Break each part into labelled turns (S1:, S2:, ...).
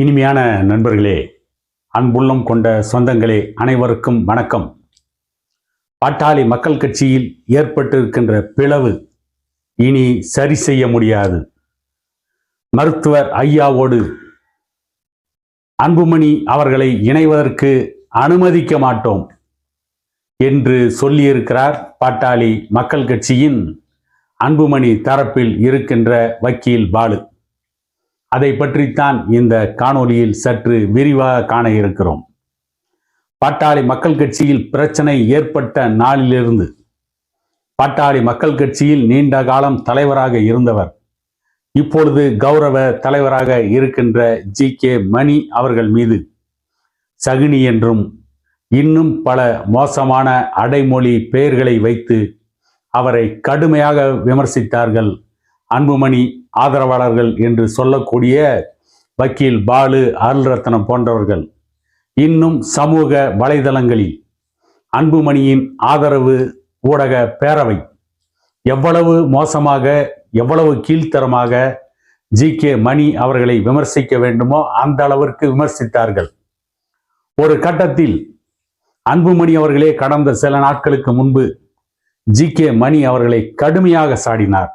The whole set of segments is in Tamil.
S1: இனிமையான நண்பர்களே அன்புள்ளம் கொண்ட சொந்தங்களே அனைவருக்கும் வணக்கம். பாட்டாளி மக்கள் கட்சியில் ஏற்பட்டிருக்கின்ற பிளவு இனி சரி செய்ய முடியாது. மருத்துவர் ஐயாவோடு அன்புமணி அவர்களை இணைவதற்கு அனுமதிக்க மாட்டோம் என்று சொல்லியிருக்கிறார் பாட்டாளி மக்கள் கட்சியின் அன்புமணி தரப்பில் இருக்கின்ற வக்கீல் பாலு. அதை பற்றித்தான் இந்த காணொளியில் சற்று விரிவாக காண இருக்கிறோம். பாட்டாளி மக்கள் கட்சியில் பிரச்சனை ஏற்பட்ட நாளிலிருந்து பாட்டாளி மக்கள் கட்சியில் நீண்ட காலம் தலைவராக இருந்தவர் இப்பொழுது கௌரவ தலைவராக இருக்கின்ற ஜி. கே. மணி அவர்கள் மீது சகுனி என்றும் இன்னும் பல மோசமான அடைமொழி பெயர்களை வைத்து அவரை கடுமையாக விமர்சித்தார்கள் அன்புமணி ஆதரவாளர்கள் என்று சொல்லக்கூடிய வக்கீல் பாலு அருள்ரத்னம் போன்றவர்கள் இன்னும் சமூக வலைதளங்களில் அன்புமணியின் ஆதரவு ஊடக பேரவை எவ்வளவு மோசமாக எவ்வளவு கீழ்த்தரமாக ஜி கே மணி அவர்களை விமர்சிக்க வேண்டுமோ அந்த அளவிற்கு விமர்சித்தார்கள். ஒரு கட்டத்தில் அன்புமணி அவர்களே கடந்த சில நாட்களுக்கு முன்பு ஜி கே மணி அவர்களை கடுமையாக சாடினார்.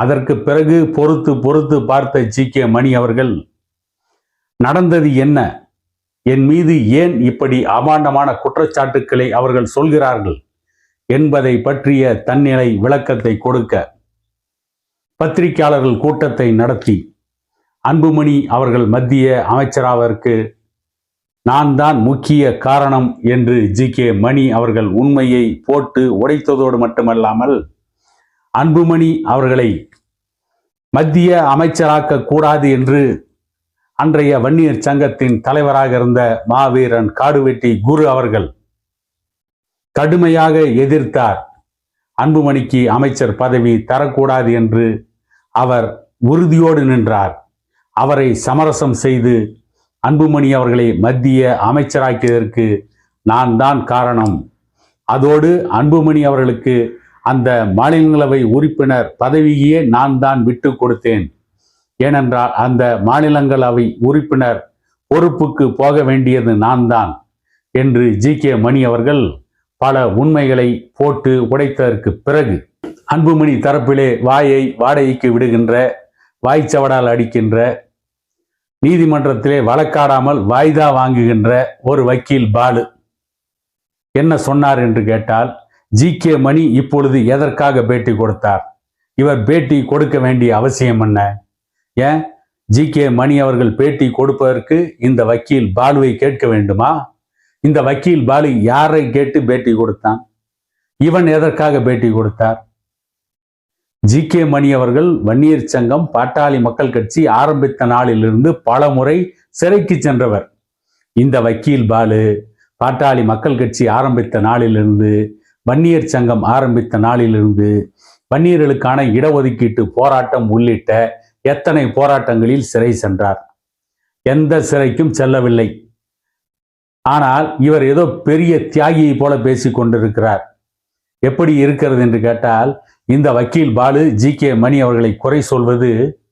S1: அதற்கு பிறகு பொறுத்து பொறுத்து பார்த்த ஜி கே மணி அவர்கள் நடந்தது என்ன? என் மீது ஏன் இப்படி அபாண்டமான குற்றச்சாட்டுக்களை அவர்கள் சொல்கிறார்கள் என்பதை பற்றிய தன்னிலை விளக்கத்தை கொடுக்க? பத்திரிகையாளர்கள் கூட்டத்தை நடத்தி அன்புமணி அவர்கள் மத்திய அமைச்சராவதற்கு நான் தான் முக்கிய காரணம் என்று ஜி கே மணி அவர்கள் உண்மையை போட்டு உடைத்ததோடு மட்டுமல்லாமல் அன்புமணி அவர்களை மத்திய அமைச்சராக்க கூடாது என்று அன்றைய வன்னியர் சங்கத்தின் தலைவராக இருந்த மாவீரன் காடுவெட்டி குரு அவர்கள் கடுமையாக எதிர்த்தார். அன்புமணிக்கு அமைச்சர் பதவி தரக்கூடாது என்று அவர் உறுதியோடு நின்றார். அவரை சமரசம் செய்து அன்புமணி அவர்களை மத்திய அமைச்சராக்கியதற்கு நான் தான் காரணம். அதோடு அன்புமணி அவர்களுக்கு அந்த மாநிலங்களவை உறுப்பினர் பதவியே நான் தான் விட்டு கொடுத்தேன். ஏனென்றால் அந்த மாநிலங்களவை உறுப்பினர் பொறுப்புக்கு போக வேண்டியது நான் தான் என்று ஜி. கே. மணி அவர்கள் பல உண்மைகளை போட்டு உடைத்ததற்கு பிறகு அன்புமணி தரப்பிலே வாயை வாடகைக்கு விடுகின்ற வாய்ச்சவடால் அடிக்கின்ற நீதிமன்றத்திலே வழக்காடாமல் வாய்தா வாங்குகின்ற ஒரு வக்கீல் பாலு. என்ன சொன்னார் என்று கேட்டால் ஜி கே மணி இப்பொழுது எதற்காக பேட்டி கொடுத்தார்? இவர் பேட்டி கொடுக்க வேண்டிய அவசியம் என்ன? ஏன்? ஜி கே மணி அவர்கள் பேட்டி கொடுப்பதற்கு இந்த வக்கீல் பாலுவை கேட்க வேண்டுமா? இந்த வக்கீல் பாலு யாரை கேட்டு பேட்டி கொடுத்தான்? இவன் எதற்காக பேட்டி கொடுத்தார்? ஜி கே மணி அவர்கள் வன்னியர் சங்கம் பாட்டாளி மக்கள் கட்சி ஆரம்பித்த நாளிலிருந்து பல முறை சிறைக்கு சென்றவர். இந்த வக்கீல் பாலு பாட்டாளி மக்கள் கட்சி ஆரம்பித்த நாளிலிருந்து வன்னியர் சங்கம் ஆரம்பித்த நாளிலிருந்து வன்னியர்களுக்கான இடஒதுக்கீட்டு போராட்டம் உள்ளிட்ட எத்தனை போராட்டங்களில் சிறை சென்றார்? எந்த சிறைக்கும் செல்லவில்லை. ஆனால் இவர் ஏதோ பெரிய தியாகியை போல பேசிக் கொண்டிருக்கிறார். எப்படி இருக்கிறது என்று கேட்டால் இந்த வக்கீல் பாலு ஜி. கே. மணி அவர்களை குறை சொல்வது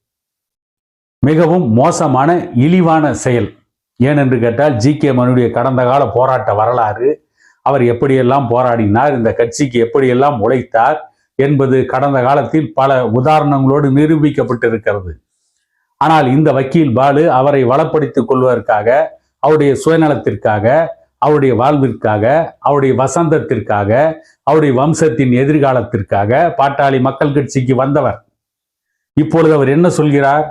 S1: மிகவும் மோசமான இழிவான செயல். ஏனென்று கேட்டால் ஜி. கே. மணியுடைய கடந்த கால போராட்ட வரலாறு அவர் எப்படியெல்லாம் போராடினார் இந்த கட்சிக்கு எப்படியெல்லாம் உழைத்தார் என்பது கடந்த காலத்தில் பல உதாரணங்களோடு நிரூபிக்கப்பட்டிருக்கிறது. ஆனால் இந்த வக்கீல் பாலு அவரை வளப்படுத்திக் கொள்வதற்காக அவருடைய சுயநலத்திற்காக அவருடைய வாழ்விற்காக அவருடைய வசந்தத்திற்காக அவருடைய வம்சத்தின் எதிர்காலத்திற்காக பாட்டாளி மக்கள் கட்சிக்கு வந்தவர். இப்பொழுது அவர் என்ன சொல்கிறார்?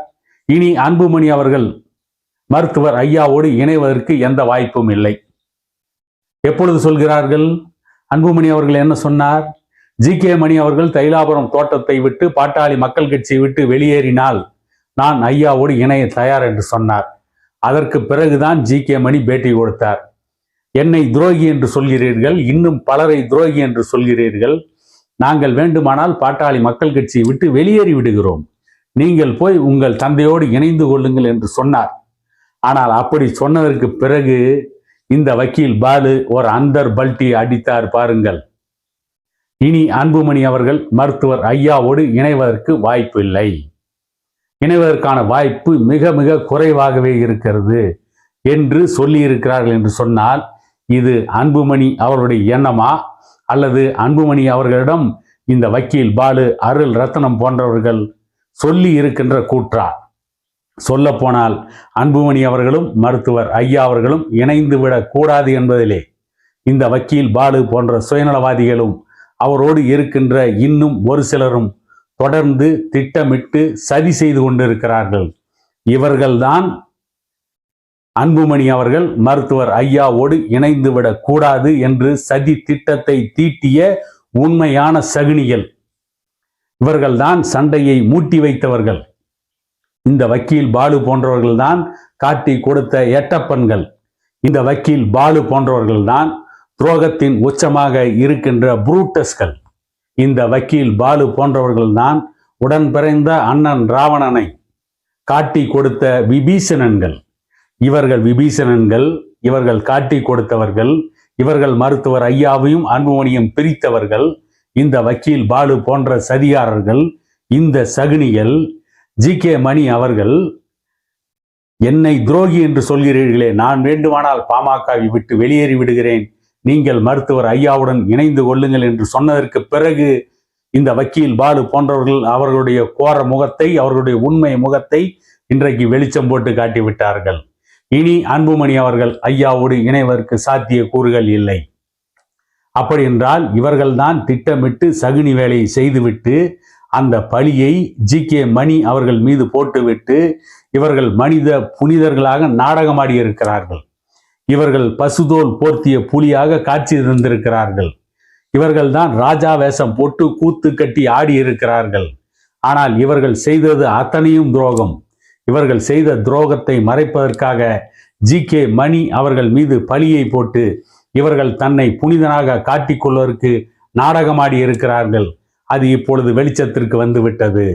S1: இனி அன்புமணி அவர்கள் மருத்துவர் ஐயாவோடு இணைவதற்கு எந்த வாய்ப்பும் இல்லை. எப்பொழுது சொல்கிறார்கள்? அன்புமணி அவர்கள் என்ன சொன்னார்? ஜி கே மணி அவர்கள் தைலாபுரம் தோட்டத்தை விட்டு பாட்டாளி மக்கள் கட்சியை விட்டு வெளியேறினால் நான் ஐயாவோடு இணைய தயார் என்று சொன்னார். அதற்கு பிறகுதான் ஜி கே மணி பேட்டி கொடுத்தார். என்னை துரோகி என்று சொல்கிறீர்கள் இன்னும் பலரை துரோகி என்று சொல்கிறீர்கள். நாங்கள் வேண்டுமானால் பாட்டாளி மக்கள் கட்சியை விட்டு வெளியேறி விடுகிறோம். நீங்கள் போய் உங்கள் தந்தையோடு இணைந்து கொள்ளுங்கள் என்று சொன்னார். ஆனால் அப்படி சொன்னதற்கு பிறகு இந்த வக்கீல் பாலு ஒரு அந்தர் பல்டி அடித்தார் பாருங்கள். இனி அன்புமணி அவர்கள் மருத்துவர் ஐயாவோடு இணைவதற்கு வாய்ப்பு இல்லை. இணைவதற்கான வாய்ப்பு மிக மிக குறைவாகவே இருக்கிறது என்று சொல்லியிருக்கிறார்கள் என்று சொன்னால் இது அன்புமணி அவருடைய எண்ணமா? அல்லது அன்புமணி அவர்களிடம் இந்த வக்கீல் பாலு அருள் ரத்னம் போன்றவர்கள் சொல்லி இருக்கின்ற கூற்றா? சொல்லப்போனால் அன்புமணி அவர்களும் மருத்துவர் ஐயா அவர்களும் இணைந்து விடக்கூடாது என்பதிலே இந்த வக்கீல் பாலு போன்ற சுயநலவாதிகளும் அவரோடு இருக்கின்ற இன்னும் ஒரு சிலரும் தொடர்ந்து திட்டமிட்டு சதி செய்து கொண்டிருக்கிறார்கள். இவர்கள்தான் அன்புமணி அவர்கள் மருத்துவர் ஐயாவோடு இணைந்து விடக்கூடாது என்று சதி திட்டத்தை தீட்டிய உண்மையான சகுனிகள். இவர்கள்தான் சண்டையை மூட்டி வைத்தவர்கள். இந்த வக்கீல் பாலு போன்றவர்கள்தான் காட்டி கொடுத்த எட்டப்பன்கள் இந்த வக்கீல் பாலு போன்றவர்கள்தான் துரோகத்தின் உச்சமாக இருக்கின்ற புரூட்டஸ்கள். இந்த வக்கீல் பாலு போன்றவர்கள்தான் உடன் பிறந்த அண்ணன் ராவணனை காட்டி கொடுத்த விபீஷணன்கள். இவர்கள் விபீஷணன்கள் இவர்கள் காட்டி கொடுத்தவர்கள் இவர்கள் மருத்துவர் ஐயாவையும் அன்புமணியும் பிரித்தவர்கள். இந்த வக்கீல் பாலு போன்ற சதிகாரர்கள் இந்த சகுனிகள் ஜி கே மணி அவர்கள் என்னை துரோகி என்று சொல்கிறீர்களே நான் வேண்டுமானால் பாமகவை விட்டு வெளியேறி விடுகிறேன். நீங்கள் மருத்துவர் ஐயாவுடன் இணைந்து கொள்ளுங்கள் என்று சொன்னதற்கு பிறகு இந்த வக்கீல் பாலு போன்றவர்கள் அவர்களுடைய கோர முகத்தை அவர்களுடைய உண்மை முகத்தை இன்றைக்கு வெளிச்சம் போட்டு காட்டிவிட்டார்கள். இனி அன்புமணி அவர்கள் ஐயாவோடு இணைவதற்கு சாத்திய கூறுகள் இல்லை. அப்படி என்றால் இவர்கள்தான் திட்டமிட்டு சகுனி வேலையை செய்துவிட்டு அந்த பழியை ஜி கே மணி அவர்கள் மீது போட்டுவிட்டு இவர்கள் மனித புனிதர்களாக நாடகமாடி இருக்கிறார்கள் இவர்கள் பசுதோல் போர்த்திய புலியாக காட்சி தந்திருக்கிறார்கள் இவர்கள்தான் ராஜா வேஷம் போட்டு கூத்து கட்டி ஆடி இருக்கிறார்கள் ஆனால் இவர்கள் செய்தது அத்தனையும் துரோகம். இவர்கள் செய்த துரோகத்தை மறைப்பதற்காக ஜி கே மணி அவர்கள் மீது பழியை போட்டு இவர்கள் தன்னை புனிதனாக காட்டிக்கொள்வதற்கு நாடகமாடி இருக்கிறார்கள் அது இப்பொழுது வெளிச்சத்திற்கு வந்துவிட்டது.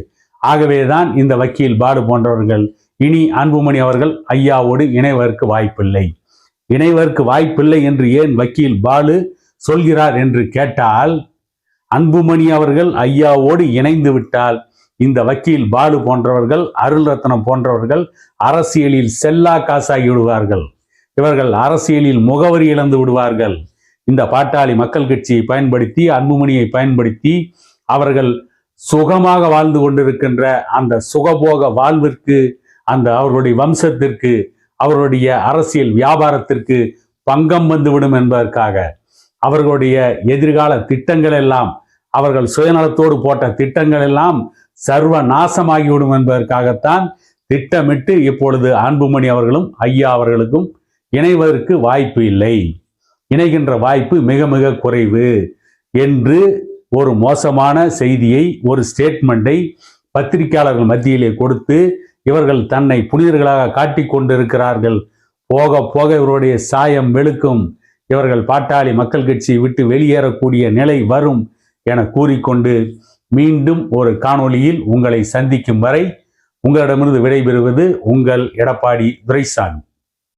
S1: ஆகவேதான் இந்த வக்கீல் பாடு போன்றவர்கள் இனி அன்புமணி அவர்கள் ஐயாவோடு இணைவதற்கு வாய்ப்பில்லை. இணைவதற்கு வாய்ப்பில்லை என்று ஏன் வக்கீல் பாலு சொல்கிறார் என்று கேட்டால் அன்புமணி அவர்கள் ஐயாவோடு இணைந்து விட்டால் இந்த வக்கீல் பாலு போன்றவர்கள் அருள் ரத்னம் போன்றவர்கள் அரசியலில் செல்லா காசாகி விடுவார்கள். இவர்கள் அரசியலில் முகவரி இழந்து விடுவார்கள். இந்த பாட்டாளி மக்கள் கட்சியை பயன்படுத்தி அன்புமணியை பயன்படுத்தி அவர்கள் சுகமாக வாழ்ந்து கொண்டிருக்கின்ற அந்த சுகபோக வாழ்விற்கு அந்த அவர்களுடைய வம்சத்திற்கு அவர்களுடைய அரசியல் வியாபாரத்திற்கு பங்கம் வந்துவிடும் என்பதற்காக அவர்களுடைய எதிர்கால திட்டங்கள் எல்லாம் அவர்கள் சுயநலத்தோடு போட்ட திட்டங்கள் எல்லாம் சர்வ நாசமாகிவிடும் என்பதற்காகத்தான் திட்டமிட்டு இப்பொழுது அன்புமணி அவர்களும் ஐயா அவர்களுக்கும் இணைவதற்கு வாய்ப்பு இல்லை. இணைகின்ற வாய்ப்பு மிக மிக குறைவு என்று ஒரு மோசமான செய்தியை ஒரு ஸ்டேட்மெண்ட்டை பத்திரிகையாளர்கள் மத்தியிலே கொடுத்து இவர்கள் தன்னை புனிதர்களாக காட்டிக் கொண்டிருக்கிறார்கள். போக போக இவருடைய சாயம் வெளுக்கும். இவர்கள் பாட்டாளி மக்கள் கட்சியை விட்டு வெளியேறக்கூடிய நிலை வரும் என கூறிக்கொண்டு மீண்டும் ஒரு காணொளியில் உங்களை சந்திக்கும் வரை உங்களிடமிருந்து விடைபெறுவது உங்கள் எடப்பாடி துரைசாமி.